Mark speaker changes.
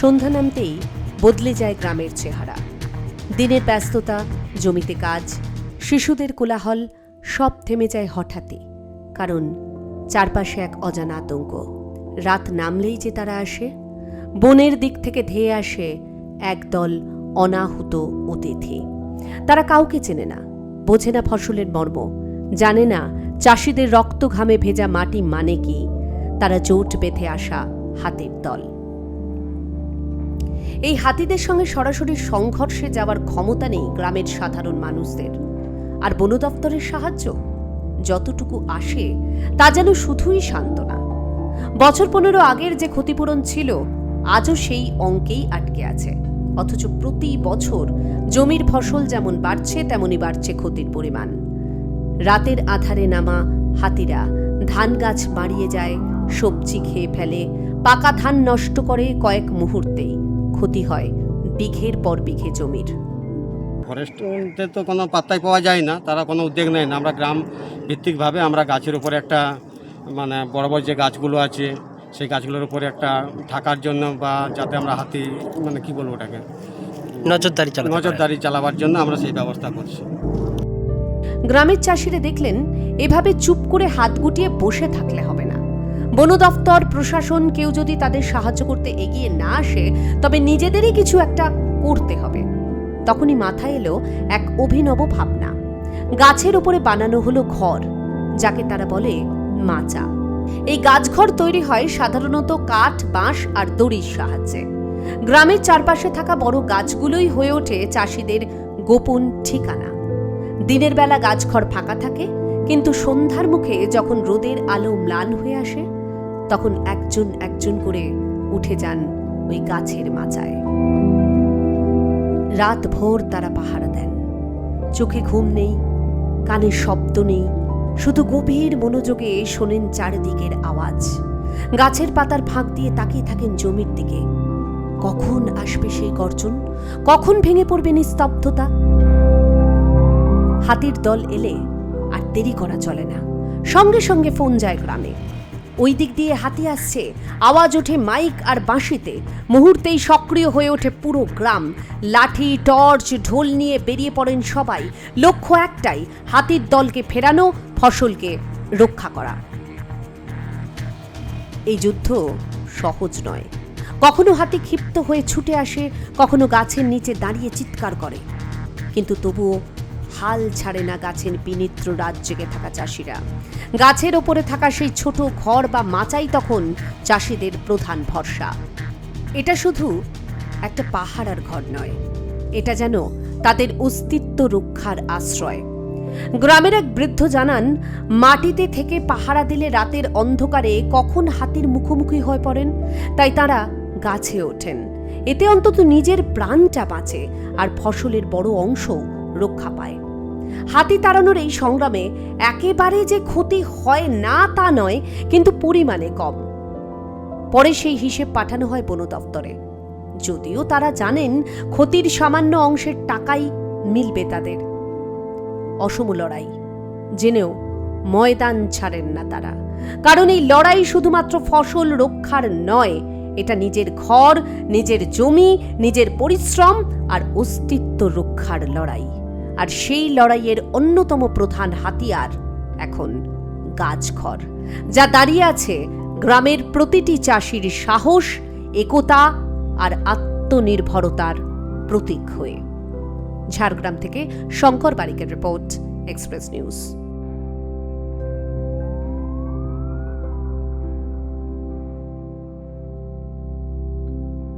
Speaker 1: সন্ধ্যা নামতেই বদলে যায় গ্রামের চেহারা। দিনের ব্যস্ততা, জমিতে কাজ, শিশুদের কোলাহল, সব থেমে যায় হঠাৎই। কারণ চারপাশে এক অজানা আতঙ্ক। রাত নামলেই যে তারা আসে, বনের দিক থেকে ধেয়ে আসে একদল অনাহুত অতিথি। তারা কাউকে চেনে না, বোঝে না ফসলের মর্ম, জানে না চাষিদের রক্ত ঘামে ভেজা মাটি মানে কি। তারা জোট বেঁধে আসা হাতের দল। এই হাতিদের সঙ্গে সরাসরি সংঘর্ষে যাওয়ার ক্ষমতা নেই গ্রামের সাধারণ মানুষদের। আর বন দপ্তরের সাহায্য? যতটুকু আসে, তা যেন শুধুই সান্ত্বনা বছর পনেরো আগের যে ক্ষতিপূরণ ছিল, আজও সেই অঙ্কেই আটকে আছে। অথচ প্রতি বছর জমির ফসল যেমন বাড়ছে তেমনই বাড়ছে ক্ষতির পরিমাণ। রাতের আধারে নামা হাতিরা ধান গাছ বাড়িয়ে যায়, সবজি খেয়ে ফেলে, পাকা ধান নষ্ট করে কয়েক মুহূর্তেই। ক্ষতি হয় বিঘের পর বিঘে জমির।
Speaker 2: ফরেস্টদের তো কোনো পাত্তাই পাওয়া যায় না তারা কোনো উদ্যোগ নেয় না। আমরা গ্রাম ভিত্তিকভাবে আমরা গাছের উপরে একটা মানে বড় বড় যে গাছগুলো আছে সেই গাছগুলোর উপরে একটা থাকার জন্য বা যাতে আমরা হাতি মানে কি বলব ওটাকে?
Speaker 3: নজরদারি
Speaker 2: নজরদারি চালাবার জন্য আমরা সেই ব্যবস্থা করছি।
Speaker 1: গ্রামের চাষিরা দেখলেন এভাবে চুপ করে হাত গুটিয়ে বসে থাকলে হবে না। বন দফতর প্রশাসন কেউ যদি তাদের সাহায্য করতে এগিয়ে না আসে, তবে নিজেদেরই কিছু একটা করতে হবে। তখনই মাথায় এলো এক অভিনব ভাবনা। গাছের উপরে বানানো হলো ঘর, যাকে তারা বলে মাচা। এই গাছঘর তৈরি হয় সাধারণত কাঠ, বাঁশ আর দড়ির সাহায্যে। গ্রামের চারপাশে থাকা বড় গাছগুলোই হয়ে ওঠে চাষিদের গোপন ঠিকানা। দিনের বেলা গাছঘর ফাঁকা থাকে, কিন্তু সন্ধ্যার মুখে যখন রোদের আলো ম্লান হয়ে আসে তখন একজন একজন করে উঠে যান ওই গাছের মাচায়। রাত ভোর তারা পাহারা দেন। চোখে ঘুম নেই, কানে শব্দ নেই, শুধু গভীর মনোযোগে শোনেন চারিদিকের আওয়াজ। গাছের পাতার ফাঁক দিয়ে তাকিয়ে থাকেন জমির দিকে। কখন আসবে সেই গর্জন? কখন ভেঙে পড়বে নিস্তব্ধতা? হাতির দল এলে আর দেরি করা চলে না। সঙ্গে সঙ্গে ফোন যায় গ্রামে। ওই দিক দিয়ে হাতি আসছে। আওয়াজ ওঠে মাইক আর বাঁশিতে। মুহূর্তেই সক্রিয় হয়ে ওঠে পুরো গ্রাম। লাঠি, টর্চ, ঢোল নিয়ে বেরিয়ে পড়েন সবাই। লক্ষ্য একটাই, হাতির দলকে ফেরানো, ফসলকে রক্ষা করা। এই যুদ্ধ সহজ নয়। কখনো হাতি ক্ষিপ্ত হয়ে ছুটে আসে, কখনো গাছের নিচে দাঁড়িয়ে চিৎকার করে। কিন্তু তবুও হাল ছাড়ে না গাছের বিনিত্র রাত জেগে থাকা চাষিরা। গাছের ওপরে থাকা সেই ছোট ঘর বা মাচাই তখন চাষিদের প্রধান ভরসা। এটা শুধু একটা পাহাড়ার ঘর নয়, এটা যেন তাদের অস্তিত্ব রক্ষার আশ্রয়। গ্রামের এক বৃদ্ধ জানান, মাটিতে থেকে পাহারা দিলে রাতের অন্ধকারে কখন হাতির মুখোমুখি হয়ে পড়েন? তাই তারা গাছে ওঠেন। এতে অন্তত নিজের প্রাণটা বাঁচে আর ফসলের বড় অংশ রক্ষা পায়। হাতি তাড়ানোর এই সংগ্রামে একেবারে যে ক্ষতি হয় না তা নয়, কিন্তু পরিমাণে কম। পরে সেই হিসেব পাঠানো হয় বন দপ্তরে। যদিও তারা জানেন ক্ষতির সামান্য অংশের টাকাই মিলবে তাদের। অসম লড়াই। জেনেও ময়দান ছাড়েন না তারা। কারণ এই লড়াই শুধুমাত্র ফসল রক্ষার নয়, এটা নিজের ঘর, নিজের জমি, নিজের পরিশ্রম আর অস্তিত্ব রক্ষার লড়াই। আর সেই লড়াইয়ের অন্যতম প্রধান হাতিয়ার এখন গাছঘর, যা দাঁড়িয়ে আছে গ্রামের প্রতিটি চাষির সাহস, একতা আর আত্মনির্ভরতার প্রতীক হয়ে। ঝাড়গ্রাম থেকে শঙ্কর বারিকের রিপোর্ট, এক্সপ্রেস নিউজ।